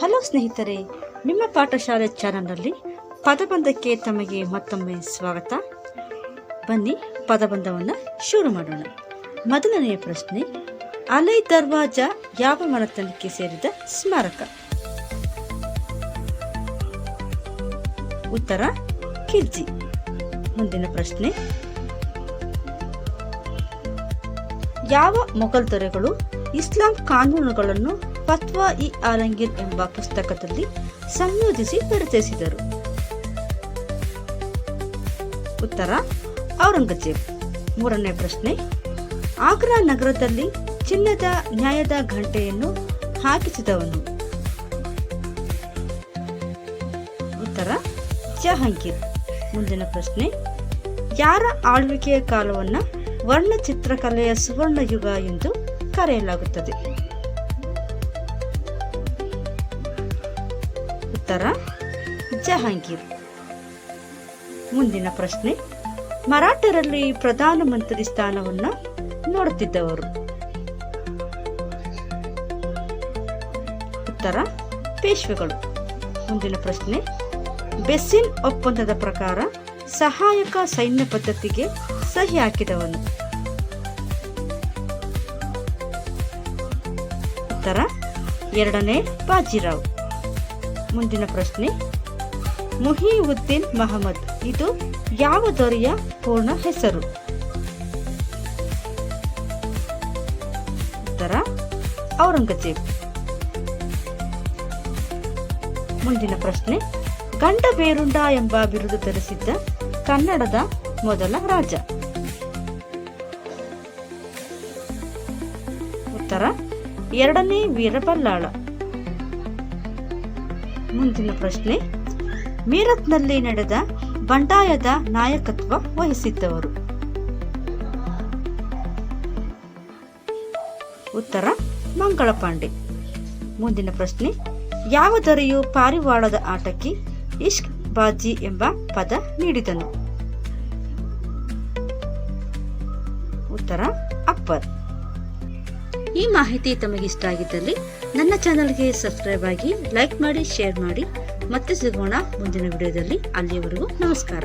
Hello ಸ್ನೇಹಿತರೆ, ನಿಮ್ಮ ಪಾಠಶಾಲೆ ಚಾನಲ್ನಲ್ಲಿ ಪದಬಂಧಕ್ಕೆ ತಮಗೆ ಮತ್ತೊಮ್ಮೆ ಸ್ವಾಗತ. ಬನ್ನಿ, ಪದಬಂಧವನ್ನು ಶುರು ಮಾಡೋಣ. ಮೊದಲನೆಯ ಪ್ರಶ್ನೆ, ಅಲೈ ದರ್ವಾಜ ಯಾವ ಮರತನಕ್ಕೆ ಸೇರಿದ ಸ್ಮಾರಕ? ಉತ್ತರ, ಕಿರ್ಜಿ. ಮುಂದಿನ ಪ್ರಶ್ನೆ ಯಾವ ಮೊಘಲ್ ದೊರೆಗಳು ಇಸ್ಲಾಂ ಕಾನೂನುಗಳನ್ನು ಫತ್ವಾ ಇ ಆಲಂಗೀರ್ ಎಂಬ ಪುಸ್ತಕದಲ್ಲಿ ಸಂಯೋಜಿಸಿ ಪರಿಚಯಿಸಿದರು. ಉತ್ತರ, ಔರಂಗಜೇಬ್. ಮೂರನೇ ಪ್ರಶ್ನೆ, ಆಗ್ರಾ ನಗರದಲ್ಲಿ ಚಿನ್ನದ ನ್ಯಾಯದ ಘಂಟೆಯನ್ನು ಹಾಕಿಸಿದವನು. ಉತ್ತರ, ಜಹಾಂಗೀರ್. ಮುಂದಿನ ಪ್ರಶ್ನೆ, ಯಾರ ಆಳ್ವಿಕೆಯ ಕಾಲವನ್ನು ವರ್ಣಚಿತ್ರಕಲೆಯ ಸುವರ್ಣ ಯುಗ ಎಂದು ಕರೆಯಲಾಗುತ್ತದೆ. ಉತ್ತರ, ಜಹಾಂಗೀರ್. ಮುಂದಿನ ಪ್ರಶ್ನೆ, ಮರಾಠರಲ್ಲಿ ಪ್ರಧಾನಮಂತ್ರಿ ಸ್ಥಾನವನ್ನು ನೋಡುತ್ತಿದ್ದವರು. ಉತ್ತರ, ಪೇಶ್ವೆಗಳು. ಮುಂದಿನ ಪ್ರಶ್ನೆ, ಬೆಸ್ಸಿನ್ ಒಪ್ಪಂದದ ಪ್ರಕಾರ ಸಹಾಯಕ ಸೈನ್ಯ ಪದ್ಧತಿಗೆ ಸಹಿ ಹಾಕಿದವನು. ಉತ್ತರ ಎರಡನೇ ಬಾಜಿರಾವ್. ಮುಂದಿನ ಪ್ರಶ್ನೆ, ಮುಹಿಯುದ್ದೀನ್ ಮಹಮ್ಮದ್, ಇದು ಯಾವ ದೊರೆಯ ಪೂರ್ಣ ಹೆಸರು? ಉತ್ತರ, ಔರಂಗಜೇಬ್. ಮುಂದಿನ ಪ್ರಶ್ನೆ, ಗಂಡ ಬೇರುಂಡ ಎಂಬ ಬಿರುದು ಧರಿಸಿದ್ದ ಕನ್ನಡದ ಮೊದಲ ರಾಜ. ಉತ್ತರ ಎರಡನೇ ವೀರಬಲ್ಲಾಳ. ಮುಂದಿನ ಪ್ರಶ್ನೆ. ಮೀರತ್ನಲ್ಲಿ ನಡೆದ ಬಂಡಾಯದ ನಾಯಕತ್ವ ವಹಿಸಿದ್ದವರು. ಉತ್ತರ ಮಂಗಳ ಪಾಂಡೆ ಮುಂದಿನ ಪ್ರಶ್ನೆ. ಯಾವ ದೊರೆಯು ಪಾರಿವಾಳದ ಆಟಕ್ಕೆ ಇಷ್ಕ್ ಬಾಜಿ ಎಂಬ ಪದ ನೀಡಿದನು. ಉತ್ತರ ಅಕ್ಬರ್ ಈ ಮಾಹಿತಿ ತಮಗೆ ಇಷ್ಟ ಆಗಿದ್ದಲ್ಲಿ ನನ್ನ ಚಾನಲ್ಗೆ ಸಬ್ಸ್ಕ್ರೈಬ್ ಆಗಿ ಲೈಕ್ ಮಾಡಿ, ಶೇರ್ ಮಾಡಿ ಮತ್ತೆ ಸಿಗೋಣ ಮುಂದಿನ ವಿಡಿಯೋದಲ್ಲಿ. ಅಲ್ಲಿಯವರೆಗೂ ನಮಸ್ಕಾರ.